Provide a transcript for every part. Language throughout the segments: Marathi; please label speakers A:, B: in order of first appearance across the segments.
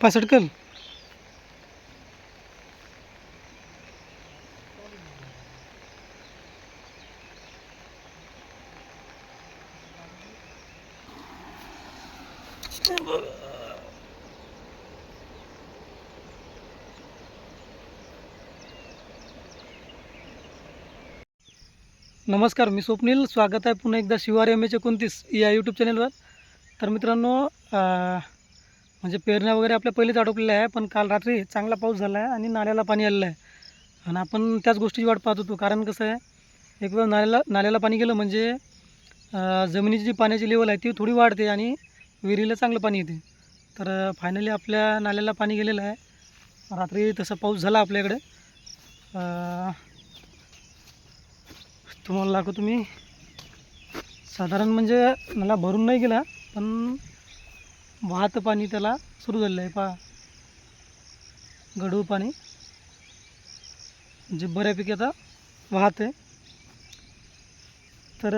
A: पासटकल नमस्कार मी स्वप्नील. स्वागत आहे पुन्हा एकदा शिवार एम एच एकोणतीस या यूट्यूब चॅनलवर तर मित्रांनो म्हणजे पेरण्या वगैरे आपल्या पहिलेच अडकलेल्या आहे पण काल रात्री चांगला पाऊस झाला आहे आणि नाल्याला पाणी आलेलं आहे आणि आपण त्याच गोष्टीची वाट पाहत होतो. कारण कसं आहे एक वेळ नाल्याला नाल्याला पाणी गेलं म्हणजे जमिनीची जी पाण्याची लेवल आहे ती थोडी वाढते आणि विहिरीला चांगलं पाणी येते. तर फायनली आपल्या नाल्याला पाणी गेलेलं आहे. रात्री तसा पाऊस झाला आपल्याकडे तुम्हाला लागतो तुम्ही साधारण म्हणजे मला भरून नाही गेला पण वाहतं पाणी त्याला सुरू झालेलं आहे पा गढूळ पाणी. जे बऱ्यापैकी आता वाहत आहे. तर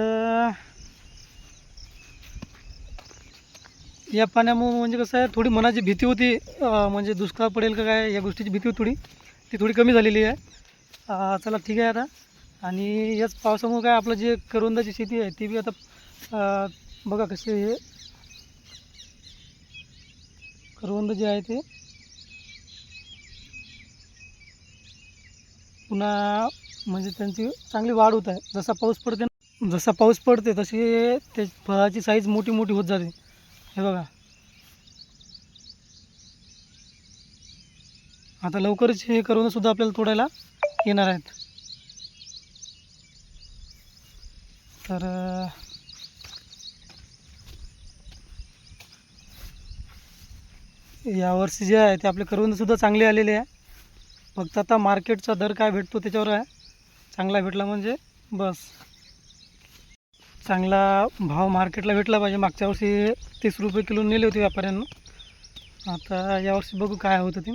A: या पाण्यामुळं म्हणजे कसं आहे थोडी मनाची भीती होती म्हणजे दुष्काळ पडेल का काय या गोष्टीची भीती होती थोडी. ती थोडी कमी झालेली आहे. चला ठीक आहे आता. आणि याच पावसामुळे काय आपलं जे करवंदाची शेती आहे ती बी आता बघा कसे हे करवंद जे आहे ते पुन्हा म्हणजे त्यांची चांगली वाढ होत आहे. जसा पाऊस पडते ना जसा पाऊस पडते तशी ते फळाची साईज मोठी मोठी होत जाते. हे बघा. आता लवकरच हे करवंदसुद्धा आपल्याला तोडायला येणार आहेत. तर यावर्षी जे आहे ते आपले करवंदसुद्धा चांगले आलेले आहे. फक्त आता मार्केटचा दर काय भेटतो त्याच्यावर आहे. चांगला भेटला म्हणजे बस. चांगला भाव मार्केटला भेटला पाहिजे. मागच्या वर्षी तीस रुपये किलो नेले होते व्यापाऱ्यांना. आता यावर्षी बघू काय होतं ते.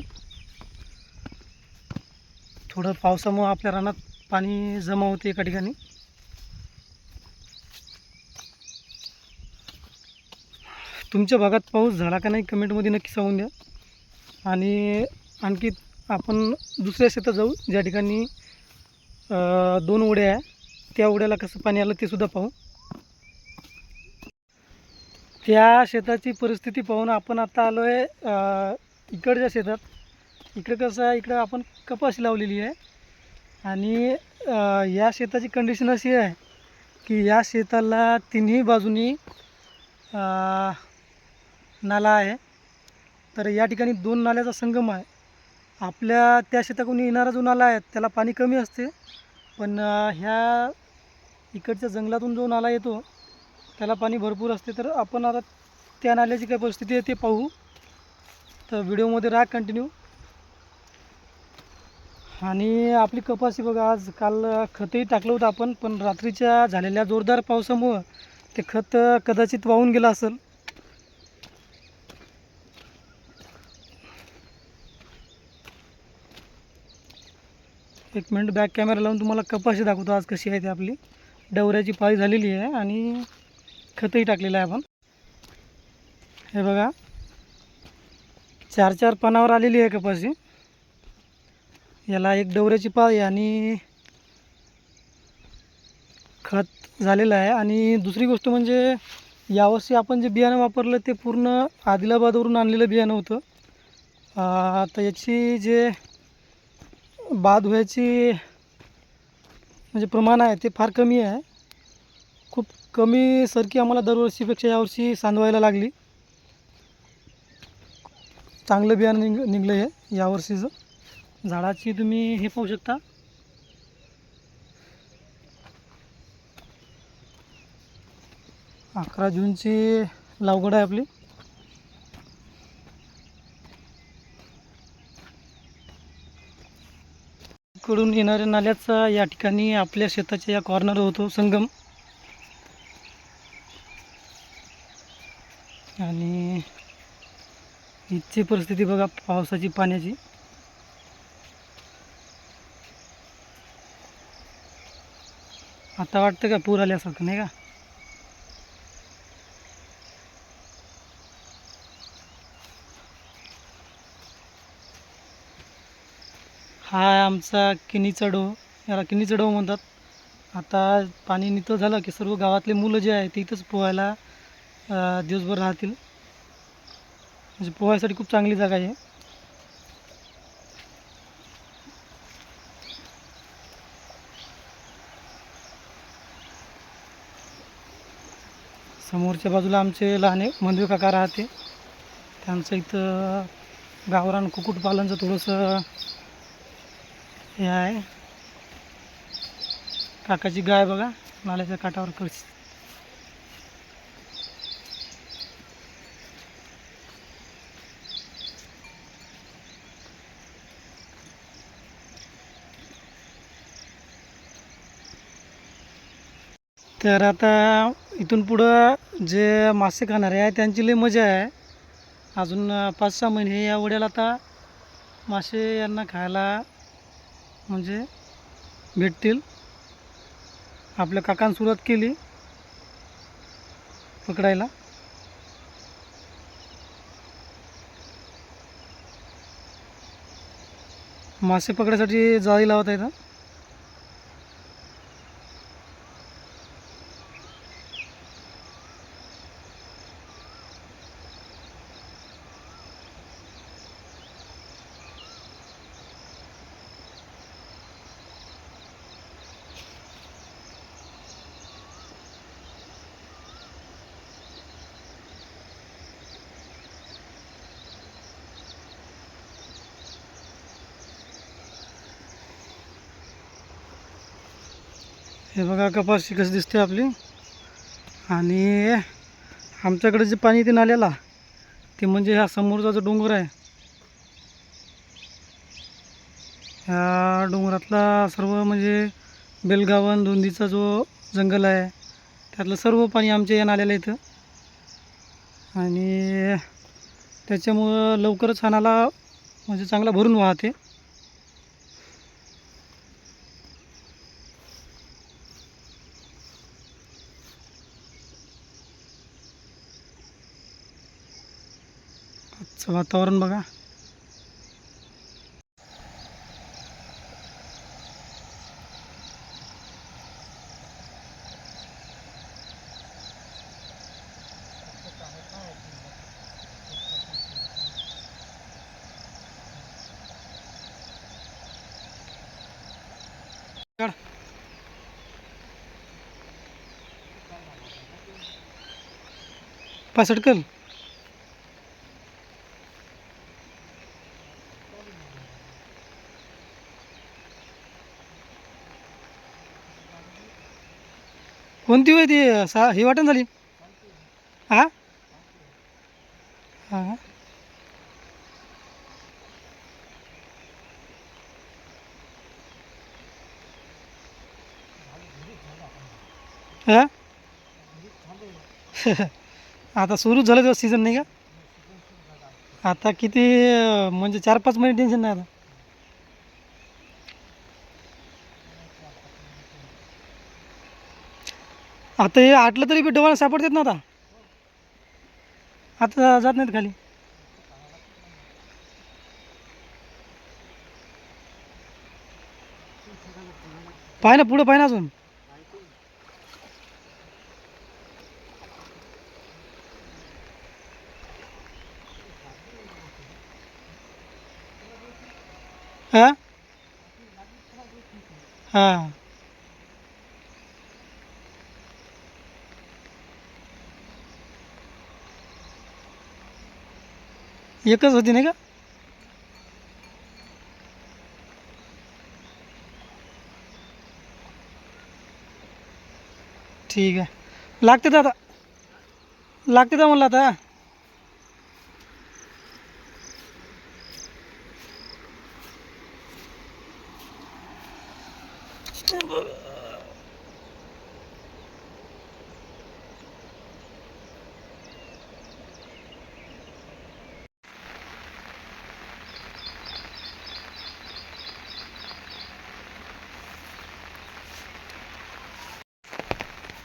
A: थोडं पावसामुळं आपल्या रानात पाणी जमा होते एका ठिकाणी. तुमच्या भागात पाऊस झाला का नाही कमेंटमध्ये नक्की सांगून द्या. आणि आणखी आपण दुसऱ्या शेतात जाऊ ज्या ठिकाणी दोन उड्या आहे. त्या उड्याला कसं पाणी आलं ते सुद्धा पाहू. त्या शेताची परिस्थिती पाहून आपण आता आलो आहे इकडच्या शेतात. इकडं कसं आहे इकडं आपण कपाशी लावलेली आहे. आणि या शेताची कंडिशन अशी आहे की या शेताला तिन्ही बाजूनी नाला आहे. तर या ठिकाणी दोन नाल्याचा संगम आहे. आपल्या त्या शेताकडून येणारा जो नाला आहे त्याला पाणी कमी असते. पण ह्या इकडच्या जंगलातून जो नाला येतो त्याला पाणी भरपूर असते. तर आपण आता त्या नाल्याची काय परिस्थिती आहे ते पाहू. तर व्हिडिओमध्ये राहा कंटिन्यू आणि आपली कपाशी बघा आज काल खतही टाकलं होतं आपण पण रात्रीच्या झालेल्या जोरदार पावसामुळं ते खत कदाचित वाहून गेलं असेल. एक मिनिट बॅक कॅमेरा लावून तुम्हाला कपाशी दाखवतो आज कशी आहे ती आपली. डवऱ्याची पाळी झालेली आहे आणि खतही टाकलेलं आहे आपण. हे बघा. चार चार पानावर आलेली आहे कपाशी. याला एक डवऱ्याची पाळी आणि खत झालेलं आहे. आणि दुसरी गोष्ट म्हणजे यावर्षी आपण जे बियाणं वापरलं ते पूर्ण आदिलाबादवरून आणलेलं बियाणं होतं. आता याची जे बाद व्हायची म्हणजे प्रमाण आहे ते फार कमी आहे. खूप कमी सरकी आम्हाला दरवर्षीपेक्षा यावर्षी सांडवायला लागली. चांगलं बियाणं निघ निघलं आहे यावर्षीचं. झाडाची तुम्ही हे पाहू शकता. अकरा जूनची लावगड आहे आपली. कडून येणाऱ्या नाल्याचा या ठिकाणी आपल्या शेताच्या या कॉर्नर होतो संगम. आणि इथची परिस्थिती बघा पावसाची पाण्याची. आता वाटतं का पूर आल्यासारखं नाही का? हा आमचा किनीचा डो याला किनीचा डो म्हणतात. आता पाणी नितो झालं की सर्व गावातले मुलं जे आहे ते इथंच पोहायला दिवसभर राहतील. म्हणजे पोहायसाठी खूप चांगली जागा आहे. समोरच्या बाजूला आमचे लहाने मंदिर काका राहते. त्यांचं इथं गावरान कुक्कुटपालनचं थोडंसं हे आहे. काकाची गाय बघा नाल्याच्या काठावर कळस तर आता इथून पुढं जे मासे खाणारे आहे त्यांची लई मजा आहे. अजून पाच सहा महिने या वड्याला आता मासे यांना खायला म्हणजे भेटतील. आपल्या काकान सुरुवात केली. पकडायला. मासे पकडायसाठी जाळी लावत आहेत हे बघा कपाशी कशी दिसते आपली. आणि आमच्याकडे जे पाणी ते नाल्याला ते म्हणजे हा समोरचा जो डोंगर आहे ह्या डोंगरातला सर्व म्हणजे बेलगावन धुंदीचा जो जंगल आहे त्यातलं सर्व पाणी आमच्या या नाल्याला येतं. आणि त्याच्यामुळं लवकरच हा नाला म्हणजे चांगला भरून वाहते. आजचं वातावरण बघा काढ. पाय कोणती होय ती सा ही वाटण झाली. हा? हा? आता सुरूच झालं तेव्हा सीझन नाही का? आता किती म्हणजे चार पाच महिने टेन्शन नाही आता. आता हे आटलं तरी बी डोळा सापडतात ना आता. आता जात नाहीत खाली. पाय ना पुढं पाय ना अजून. हा? हा. एकच होती नाही का? ठीक आहे. लागते दादा. आता लागते तर म्हणलं आता.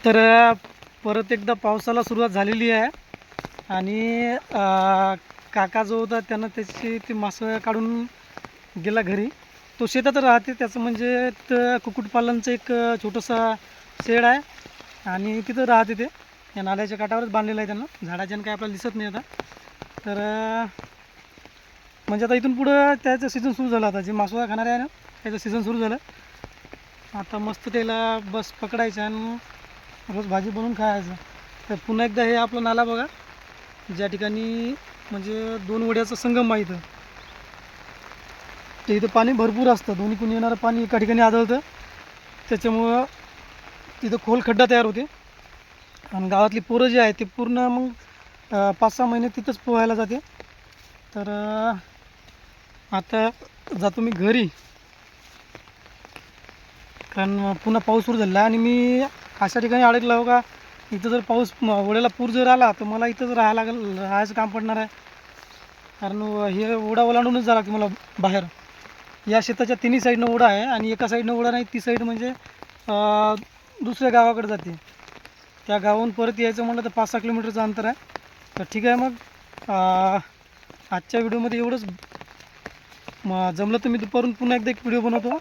A: तर परत एकदा पावसाला सुरुवात झालेली आहे. आणि काका जो होता त्यानं त्याची ती मासं काढून गेला घरी. तो शेतात राहते त्याचं म्हणजे तर कुक्कुटपालनचं एक छोटंसं शेड आहे. आणि तिथं राहते ते. या नाल्याच्या काठावरच बांधलेलं आहे त्यांना. झाडाच्या काय आपल्याला दिसत नाही आता. तर म्हणजे आता इथून पुढं त्याचं सीझन सुरू झालं आता. जे मासोळा खाणारे आहे ना त्याचं सीझन सुरू झालं. आता मस्त त्याला बस पकडायचं आणि रोज भाजी बनवून खायचं. तर पुन्हा एकदा हे आपलं नाला बघा. ज्या ठिकाणी म्हणजे दोन वड्याचं संगम आहे इथं. ते इथं पाणी भरपूर असतं. दोन्ही कोणी येणारं पाणी एका ठिकाणी आढळतं त्याच्यामुळं तिथं खोल खड्डा तयार होते. आणि गावातली पोरं जी आहे ते पूर्ण मग पाच सहा महिने तिथंच पोहायला जाते. तर आता जातो मी घरी. कारण पुन्हा पाऊस सुरू झाला आणि मी अशा ठिकाणी अडकलं हो का? इथं जर पाऊस म- ओढ्याला पूर जर आला तर मला इथंच राहायला लागेल राहायचं काम पडणार आहे. कारण हे ओढा ओलांडूनच जावं लागते मला बाहेर. या शेताच्या तिन्ही साईडनं ओढा आहे आणि एका साईडनं ओढा नाही ती साईड म्हणजे दुसऱ्या गावाकडे जाते. त्या गावाहून परत यायचं म्हटलं तर पाच सहा किलोमीटरचं अंतर आहे. तर ठीक आहे मग. आजच्या व्हिडिओमध्ये एवढंच. मग जमलं तर मी दुपारून पुन्हा एकदा एक व्हिडिओ बनवतो.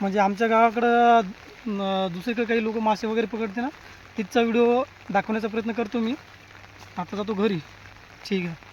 A: म्हणजे आमच्या गावाकडं दुसरीकडे काही लोक मासे वगैरे पकडते ना तिथचा व्हिडिओ दाखवण्याचा प्रयत्न करतो मी. आता जातो घरी. ठीक आहे.